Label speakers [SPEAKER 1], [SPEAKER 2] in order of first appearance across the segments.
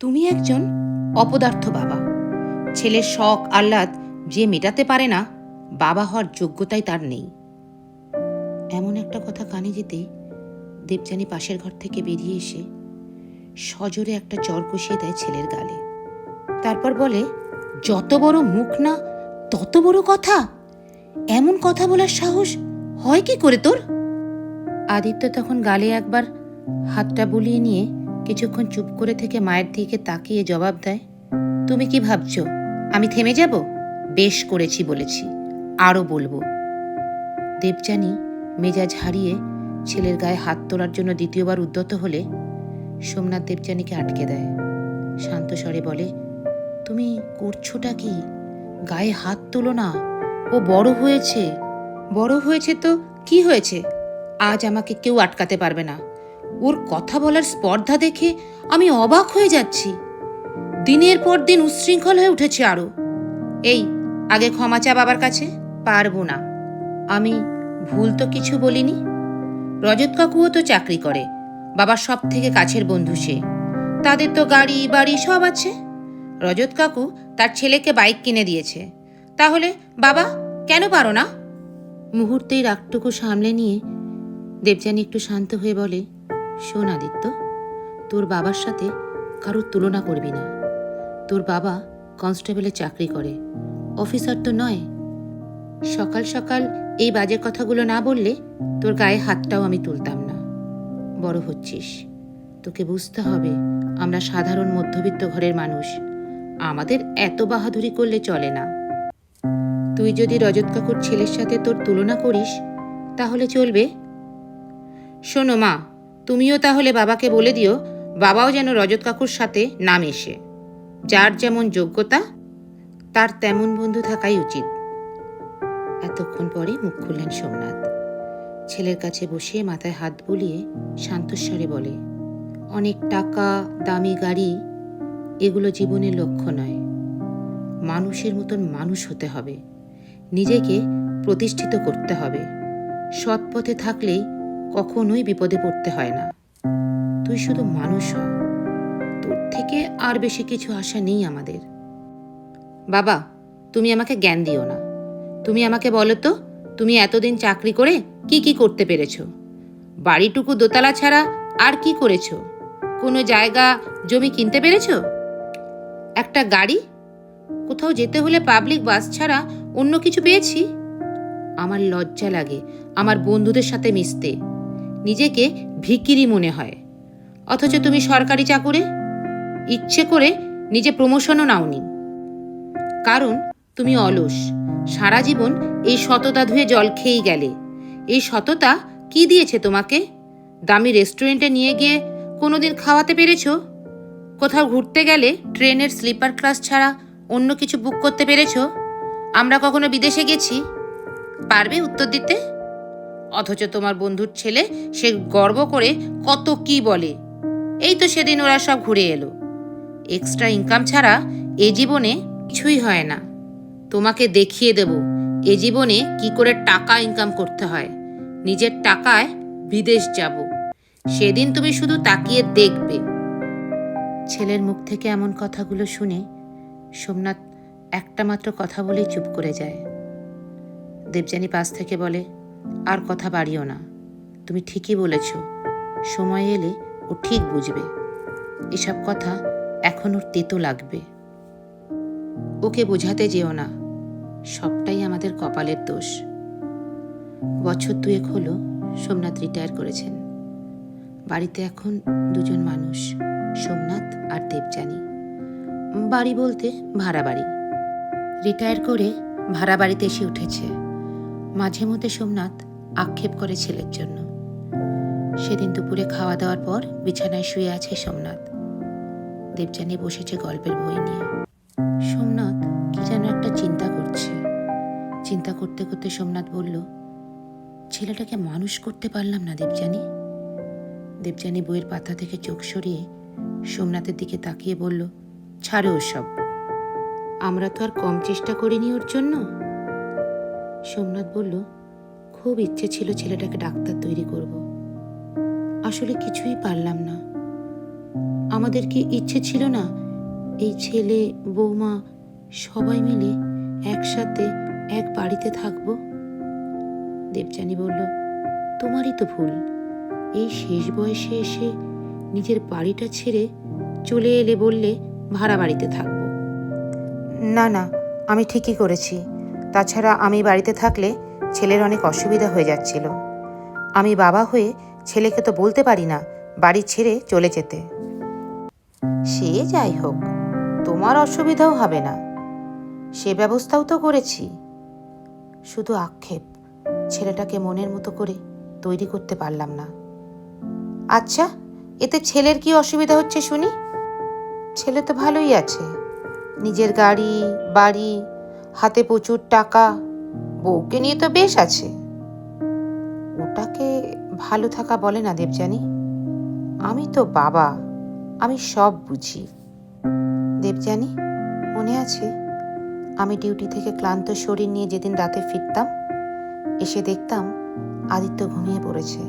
[SPEAKER 1] তুমি একজন অপদার্থ বাবা। ছেলের শখ, আহ্লাদ যে মেটাতে পারে না, বাবা হওয়ার যোগ্যতাই তার নেই। এমন একটা কথা কানে যেতেই দেবযানী পাশের ঘর থেকে বেরিয়ে এসে সজোরে একটা চর কষিয়ে দেয় ছেলের গালে। তারপর বলে, যত বড় মুখ না, তত বড় কথা। এমন কথা বলার সাহস হয় কি করে তোর? আদিত্য তখন গালে একবার হাতটা বুলিয়ে নিয়ে কিছুক্ষণ চুপ করে থেকে মায়ের দিকে তাকিয়ে জবাব দেয়, তুমি কি ভাবছ? আমি থেমে যাব? বেশ করেছি বলেছি, আরও বলব। দেবযানী মেজাজ হারিয়ে ছেলের গায়ে হাত তোলার জন্য দ্বিতীয়বার উদ্যত হলে সোমনাথ দেবযানীকে আটকে দেয়। শান্ত স্বরে বলে, তুমি করছোটা কি? গায়ে হাত তোলো না। ও বড় হয়েছে। বড় হয়েছে তো কি হয়েছে? আজ আমাকে কেউ আটকাতে পারবে না। ওর কথা বলার স্পর্ধা দেখে আমি অবাক হয়ে যাচ্ছি। দিনের পর দিন উচ্ছৃঙ্খল হয়ে উঠেছে আরও এই, আগে ক্ষমা চা বাবার কাছে? পারব না। আমি ভুল তো কিছু বলিনি। রজত কাকুও তো চাকরি করে। বাবার সব থেকে কাছের বন্ধু সে। তাদের তো গাড়ি, বাড়ি সব আছে। রজত কাকু তার ছেলেকে বাইক কিনে দিয়েছে। তাহলে বাবা, কেন পারো না? মুহূর্তেই রাগটুকু সামলে নিয়ে দেবযানী একটু শান্ত হয়ে বলে শোন আদিত্য, তোর বাবার সাথে কারোর তুলনা করবি না। তোর বাবা কনস্টেবলে চাকরি করে, অফিসার তো নয়। সকাল সকাল এই বাজে কথাগুলো না বললে তোর গায়ে হাতটাও আমি তুলতাম না। বড় হচ্ছিস। তোকে বুঝতে হবে আমরা সাধারণ মধ্যবিত্ত ঘরের মানুষ। আমাদের এত বাহাদুরি করলে চলে না। তুই যদি রজত কাকুর ছেলের সাথে তোর তুলনা করিস, তাহলে চলবে। শোনো মা তুমিও তাহলে বাবাকে বলে দিও, বাবাও যেন রজত কাকুর সাথে না মেশে যার যেমন যোগ্যতা, তার তেমন বন্ধু থাকাই উচিত। এতক্ষণ পরে মুখ খুললেন সোমনাথ। ছেলের কাছে বসে মাথায় হাত বুলিয়ে শান্তস্বরে বলে, অনেক টাকা, দামি গাড়ি, এগুলো জীবনের লক্ষ্য নয়। মানুষের মতন মানুষ হতে হবে। নিজেকে প্রতিষ্ঠিত করতে হবে। সৎ পথে থাকলেই কখনোই বিপদে পড়তে হয় না। তুই শুধু মানুষ হ। তোর থেকে আর বেশি কিছু আশা নেই আমাদের। বাবা, তুমি আমাকে জ্ঞান দিও না। তুমি আমাকে বলো তো, তুমি এতদিন চাকরি করে কি কি করতে পেরেছ? বাড়িটুকু দোতলা ছাড়া আর কি করেছ? কোনো জায়গা, জমি কিনতে পেরেছ? একটা গাড়ি? কোথাও যেতে হলে পাবলিক বাস ছাড়া অন্য কিছু পেয়েছি? আমার লজ্জা লাগে, আমার বন্ধুদের সাথে মিশতে। নিজেকে ভিকিরি মনে হয়। অথচ তুমি সরকারি চাকুরে ইচ্ছে করে নিজে প্রমোশনও নাওনি। কারণ তুমি অলস। সারা জীবন এই সততা ধুয়ে জল খেয়েই গেলে। এই সততা কি দিয়েছে তোমাকে? দামি রেস্টুরেন্টে নিয়ে গিয়ে কোনোদিন খাওয়াতে পেরেছ? কোথাও ঘুরতে গেলে ট্রেনের স্লিপার ক্লাস ছাড়া অন্য কিছু বুক করতে পেরেছ? আমরা কখনো বিদেশে গেছি? পারবে উত্তর দিতে? অথচ তোমার বন্ধুর ছেলে সে গর্ব করে কত কি বলে। এই তো সেদিন ওরা সব ঘুরে এলো। এক্সট্রা ইনকাম ছাড়া এ জীবনে কিছুই হয় না। তোমাকে দেখিয়ে দেব এ জীবনে কি করে টাকা ইনকাম করতে হয়। নিজের টাকায় বিদেশ যাব। সেদিন তুমি শুধু তাকিয়ে দেখবে। ছেলের মুখ থেকে এমন কথাগুলো শুনে সোমনাথ একটা মাত্র কথা বলেই চুপ করে যায়। দেবযানী পাশ থেকে বলে আর কথা বাড়িও না। তুমি ঠিকই বলেছ, সময় এলে ও ঠিক বুঝবে। এসব কথা এখন ওর তেতো লাগবে। ওকে বোঝাতে যেও না, সবটাই আমাদের কপালের দোষ। বছর দুয়েক হলো সোমনাথ রিটায়ার করেছেন। বাড়িতে এখন দুজন মানুষ, সোমনাথ আর দেবযানী। বাড়ি বলতে ভাড়া বাড়ি রিটায়ার করে ভাড়া বাড়িতে এসে উঠেছে। মাঝে মধ্যে সোমনাথ আক্ষেপ করে ছেলের জন্য। সেদিন দুপুরে খাওয়া দাওয়ার পর বিছানায় শুয়ে আছে সোমনাথ। দেবযানী বসেছে গল্পের বই নিয়ে। সোমনাথ কি যেন একটা চিন্তা করছে। চিন্তা করতে করতে সোমনাথ বলল, ছেলেটাকে মানুষ করতে পারলাম না দেবযানী। দেবযানী বইয়ের পাতা থেকে চোখ সরিয়ে সোমনাথের দিকে তাকিয়ে বলল, ছাড়ো ওসব। আমরা তো আর কম চেষ্টা করিনি ওর জন্য। সোমনাথ বলল, খুব ইচ্ছে ছিল ছেলেটাকে ডাক্তার তৈরি করব। আসলে কিছুই পারলাম না। আমাদের কি ইচ্ছে ছিল না এই ছেলে, বৌমা সবাই মিলে একসাথে এক বাড়িতে থাকব? দেবযানী বলল, তোমারই তো ভুল। এই শেষ বয়সে এসে নিজের বাড়িটা ছেড়ে চলে এলে বললে ভাড়া বাড়িতে থাকব। না না, আমি ঠিকই করেছি। তাছাড়া আমি বাড়িতে থাকলে ছেলের অনেক অসুবিধা হয়ে যাচ্ছিল। আমি বাবা হয়ে ছেলেকে তো বলতে পারি না বাড়ি ছেড়ে চলে যেতে। সে যাই হোক, তোমার অসুবিধাও হবে না। সে ব্যবস্থাও তো করেছি। শুধু আক্ষেপ, ছেলেটাকে মনের মতো করে তৈরি করতে পারলাম না। আচ্ছা এতে ছেলের কি অসুবিধা হচ্ছে শুনি? ছেলে তো ভালোই আছে। নিজের গাড়ি, বাড়ি হাতে প্রচুর টাকা, বউকে নিয়ে তো বেশ আছে। ওটাকে ভালো থাকা বলে না দেবযানী। আমি তো বাবা, আমি সব বুঝি। দেবযানী, মনে আছে? আমি ডিউটি থেকে ক্লান্ত শরীর নিয়ে যেদিন রাতে ফিরতাম, এসে দেখতাম আদিত্য ঘুমিয়ে পড়েছে।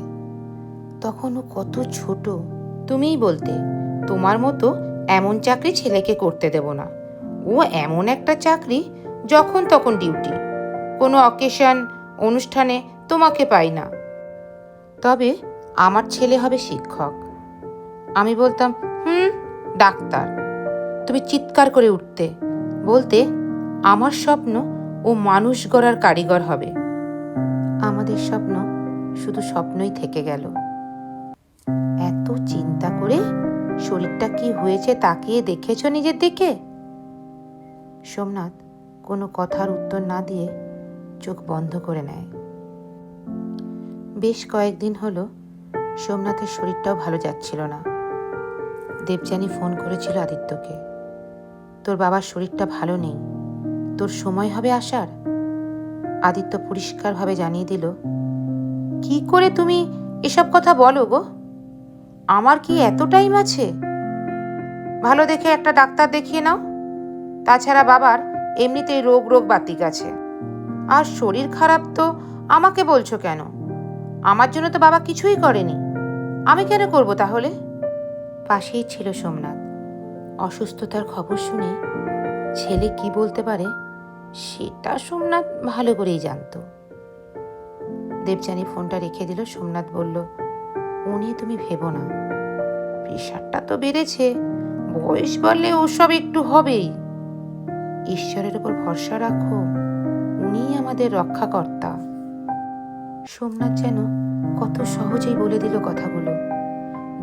[SPEAKER 1] তখন ও কত ছোট, তুমিই বলতে, তোমার মতো এমন চাকরি ছেলেকে করতে দেব না। ও এমন একটা চাকরি যখন তখন ডিউটি। কোনো অকেশন, অনুষ্ঠানে তোমাকে পাই না। তবে আমার ছেলে হবে শিক্ষক। আমি বলতাম, হুম, ডাক্তার। তুমি চিৎকার করে উঠতে। বলতে, আমার স্বপ্ন ও মানুষ গড়ার কারিগর হবে। আমাদের স্বপ্ন শুধু স্বপ্নই থেকে গেল। এত চিন্তা করে শরীরটা কি হয়েছে তাকিয়ে দেখেছ নিজের দিকে? সোমনাথ কোনো কথার উত্তর না দিয়ে চোখ বন্ধ করে নেয়। বেশ কয়েকদিন হলো সোমনাথের শরীরটাও ভালো যাচ্ছিল না। দেবযানী ফোন করেছিল আদিত্যকে, তোর বাবার শরীরটা ভালো নেই, তোর সময় হবে আসার? আদিত্য পরিষ্কারভাবে জানিয়ে দিল, কি করে তুমি এসব কথা বলো গো? আমার কি এত টাইম আছে? ভালো দেখে একটা ডাক্তার দেখিয়ে নাও, তাছাড়া বাবার এমনিতেই রোগ রোগ বাতিক আছে। আর শরীর খারাপ তো আমাকে বলছো কেন? আমার জন্য তো বাবা কিছুই করেনি। আমি কেন করব তাহলে? পাশেই ছিল সোমনাথ। অসুস্থতার খবর শুনে ছেলে কি বলতে পারে সেটা সোমনাথ ভালো করেই জানতো। দেবযানী ফোনটা রেখে দিল, সোমনাথ বলল, উনি তুমি ভেবো না। প্রেশারটা তো বেড়েছে। বয়স বললে ওসব একটু হবেই। ঈশ্বরের উপর ভরসা রাখো, উনিই আমাদের রক্ষাকর্তা। সোমনাথ যেন কত সহজেই বলে দিল কথাগুলো।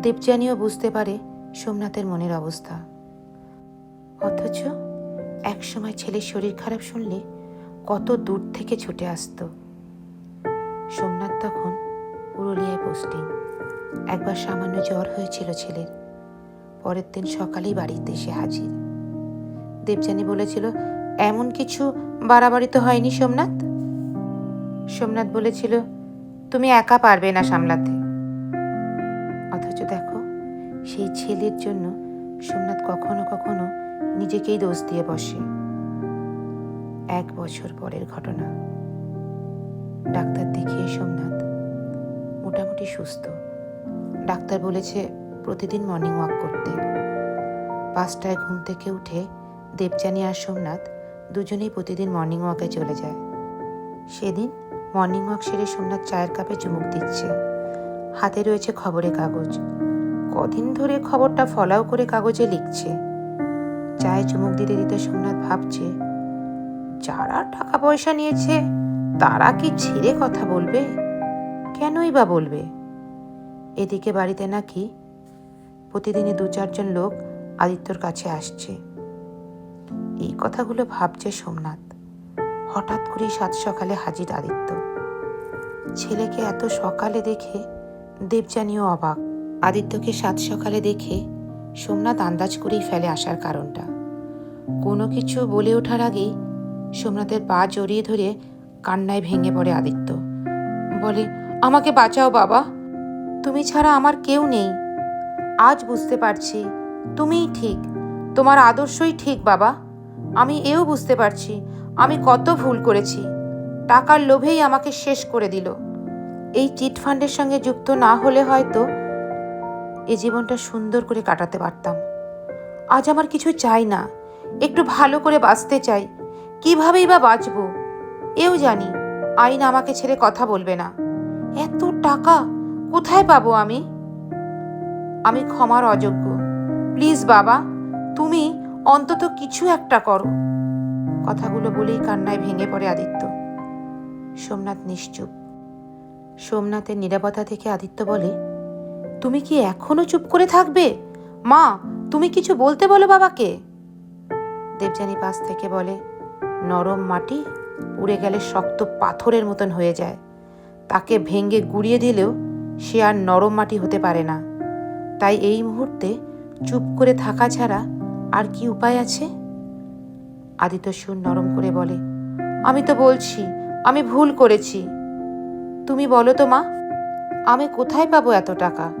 [SPEAKER 1] দেবযানীও বুঝতে পারে সোমনাথের মনের অবস্থা। অথচ একসময় ছেলের শরীর খারাপ শুনলে কত দূর থেকে ছুটে আসতো। সোমনাথ তখন পুরুলিয়ায় পোস্টিং। একবার সামান্য জ্বর হয়েছিল ছেলের। পরের দিন সকালেই বাড়িতে এসে হাজির। দেবযানী বলেছিল, এমন কিছু বাড়াবাড়ি তো হয়নি সোমনাথ? সোমনাথ বলেছিল, তুমি একা পারবে না সামলাতে। অথচ দেখো, সেই ছেলের জন্য সোমনাথ কখনো কখনো নিজেকেই দোষ দিয়ে বসে। এক বছর পরের ঘটনা। ডাক্তার দেখিয়ে সোমনাথ মোটামুটি সুস্থ। ডাক্তার বলেছে, প্রতিদিন মর্নিং ওয়াক করতে। পাঁচটায় ঘুম থেকে উঠে দেবযানী আর সোমনাথ দুজনেই প্রতিদিন মর্নিং ওয়াকে চলে যায়। সেদিন মর্নিং ওয়াক সেরে সোমনাথ চায়ের কাপে চুমুক দিচ্ছে। হাতে রয়েছে খবরের কাগজ। কদিন ধরে খবরটা ফলাও করে কাগজে লিখছে। চায়ে চুমুক দিতে দিতে সোমনাথ ভাবছে, যারা টাকা পয়সা নিয়েছে, তারা কি ছেড়ে কথা বলবে? কেনই বা বলবে? এদিকে বাড়িতে নাকি প্রতিদিনই দু চারজন লোক আদিত্যর কাছে আসছে। এই কথাগুলো ভাবছে সোমনাথ। হঠাৎ করেই সাত সকালে হাজির আদিত্য। ছেলেকে এত সকালে দেখে দেবযানীও অবাক। আদিত্যকে সাত সকালে দেখে সোমনাথ আন্দাজ করেই ফেলে আসার কারণটা। কোনো কিছু বলে ওঠার আগেই সোমনাথের পা জড়িয়ে ধরে কান্নায় ভেঙে পড়ে আদিত্য। বলে, আমাকে বাঁচাও বাবা। তুমি ছাড়া আমার কেউ নেই। আজ বুঝতে পারছি। তুমিই ঠিক। তোমার আদর্শই ঠিক বাবা। আমি এও বুঝতে পারছি, আমি কত ভুল করেছি। টাকার লোভেই আমাকে শেষ করে দিল। এই চিট ফান্ডের সঙ্গে যুক্ত না হলে হয়তো এ জীবনটা সুন্দর করে কাটাতে পারতাম। আজ আমার কিছু চাই না, একটু ভালো করে বাঁচতে চাই। কিভাবেই বা বাঁচবো? এও জানি, আইন আমাকে ছেড়ে কথা বলবে না। এত টাকা, কোথায় পাবো আমি? আমি ক্ষমার অযোগ্য। প্লিজ বাবা, তুমি অন্তত কিছু একটা করো। কথাগুলো বলেই কান্নায় ভেঙে পড়ে আদিত্য। সোমনাথ নিশ্চুপ। সোমনাথের নিরাপত্তা থেকে আদিত্য বলে, তুমি কি এখনও চুপ করে থাকবে? মা, তুমি কিছু বলতে বলো বাবাকে। দেবযানী পাশ থেকে বলে, নরম মাটি উড়ে গেলে শক্ত পাথরের মতন হয়ে যায়। তাকে ভেঙে গুড়িয়ে দিলেও সে আর নরম মাটি হতে পারে না। তাই এই মুহূর্তে চুপ করে থাকা ছাড়া আর কি উপায় আছে? আদিত্য সুর নরম করে বলে, আমি তো বলছি, আমি ভুল করেছি। তুমি বলো তো মা, আমি কোথায় পাবো এত টাকা?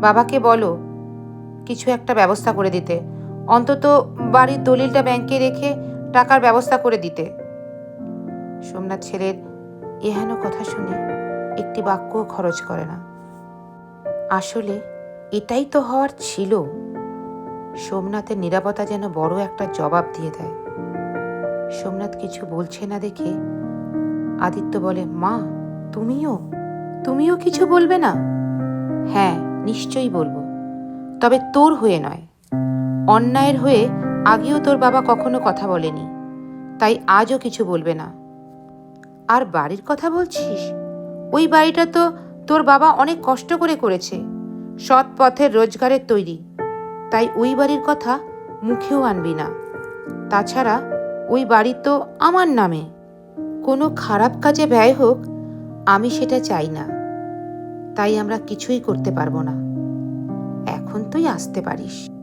[SPEAKER 1] বাবাকে বলো, কিছু একটা ব্যবস্থা করে দিতে। অন্তত বাড়ির দলিলটা ব্যাংকে রেখে টাকার ব্যবস্থা করে দিতে। সোমনাথ ছেলের এহেন কথা শুনে একটি বাক্যও খরচ করে না। আসলে এটাই তো হওয়ার ছিল। সোমনাথের নিরাপত্তা যেন বড় একটা জবাব দিয়ে দেয়। সোমনাথ কিছু বলছে না দেখে আদিত্য বলে, মা, তুমিও? তুমিও কিছু বলবে না? হ্যাঁ নিশ্চয়ই বলব। তবে তোর হয়ে নয়। অন্যায়ের হয়ে আগেও তোর বাবা কখনো কথা বলেনি। তাই আজও কিছু বলবে না। আর বাড়ির কথা বলছিস? ওই বাড়িটা তো তোর বাবা অনেক কষ্ট করে করেছে। সৎ পথের রোজগারের তৈরি। তাই ওই বাড়ির কথা মুখেও আনবি না। তাছাড়া ওই বাড়ি তো আমার নামে। কোনো খারাপ কাজে ব্যয় হোক, আমি সেটা চাই না। তাই আমরা কিছুই করতে পারব না। এখন তুই আসতে পারিস।